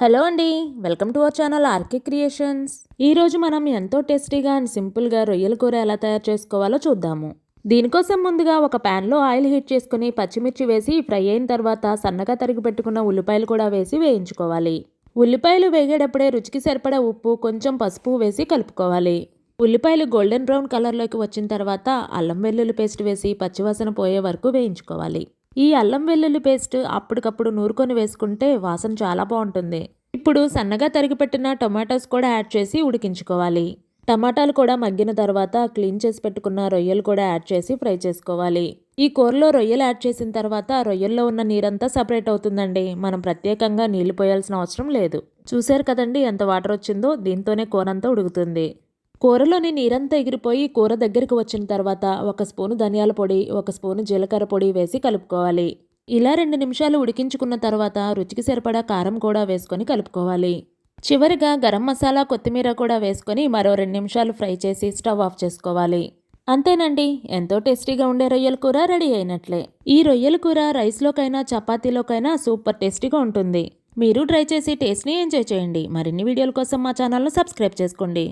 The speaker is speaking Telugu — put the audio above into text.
హలో అండి welcome to our channel RK creations. ఈరోజు మనం ఎంతో టేస్టీగా అండ్ సింపుల్గా రొయ్యల కూర ఎలా తయారు చేసుకోవాలో చూద్దాము. దీనికోసం ముందుగా ఒక ప్యాన్లో ఆయిల్ హీట్ చేసుకుని పచ్చిమిర్చి వేసి ఫ్రై అయిన తర్వాత సన్నగా తరిగి పెట్టుకున్న ఉల్లిపాయలు కూడా వేసి వేయించుకోవాలి. ఉల్లిపాయలు వేగేటప్పుడే రుచికి సరిపడా ఉప్పు కొంచెం పసుపు వేసి కలుపుకోవాలి. ఉల్లిపాయలు గోల్డెన్ బ్రౌన్ కలర్లోకి వచ్చిన తర్వాత అల్లం వెల్లుల్లి పేస్ట్ వేసి పచ్చివాసన పోయే వరకు వేయించుకోవాలి. ఈ అల్లం వెల్లుల్లి పేస్ట్ అప్పటికప్పుడు నూరుకొని వేసుకుంటే వాసన చాలా బాగుంటుంది. ఇప్పుడు సన్నగా తరిగిపెట్టిన టొమాటోస్ కూడా యాడ్ చేసి ఉడికించుకోవాలి. టమాటాలు కూడా మగ్గిన తర్వాత క్లీన్ చేసి పెట్టుకున్న రొయ్యలు కూడా యాడ్ చేసి ఫ్రై చేసుకోవాలి. ఈ కూరలో రొయ్యలు యాడ్ చేసిన తర్వాత రొయ్యల్లో ఉన్న నీరంతా సపరేట్ అవుతుందండి. మనం ప్రత్యేకంగా నీళ్ళు పోయాల్సిన అవసరం లేదు. చూశారు కదండి ఎంత వాటర్ వచ్చిందో? దీంతోనే కూరంతా ఉడుకుతుంది. కూరలోని నీరంతా ఎగిరిపోయి కూర దగ్గరికి వచ్చిన తర్వాత ఒక స్పూను ధనియాల పొడి ఒక స్పూను జీలకర్ర పొడి వేసి కలుపుకోవాలి. ఇలా రెండు నిమిషాలు ఉడికించుకున్న తర్వాత రుచికి సరిపడా కారం కూడా వేసుకొని కలుపుకోవాలి. చివరిగా గరం మసాలా కొత్తిమీర కూడా వేసుకొని మరో రెండు నిమిషాలు ఫ్రై చేసి స్టవ్ ఆఫ్ చేసుకోవాలి. అంతేనండి ఎంతో టేస్టీగా ఉండే రొయ్యల కూర రెడీ అయినట్లే. ఈ రొయ్యల కూర రైస్లోకైనా చపాతీలోకైనా సూపర్ టేస్టీగా ఉంటుంది. మీరు ట్రై చేసి టేస్ట్ని ఎంజాయ్ చేయండి. మరిన్ని వీడియోల కోసం మా ఛానల్ను సబ్స్క్రైబ్ చేసుకోండి.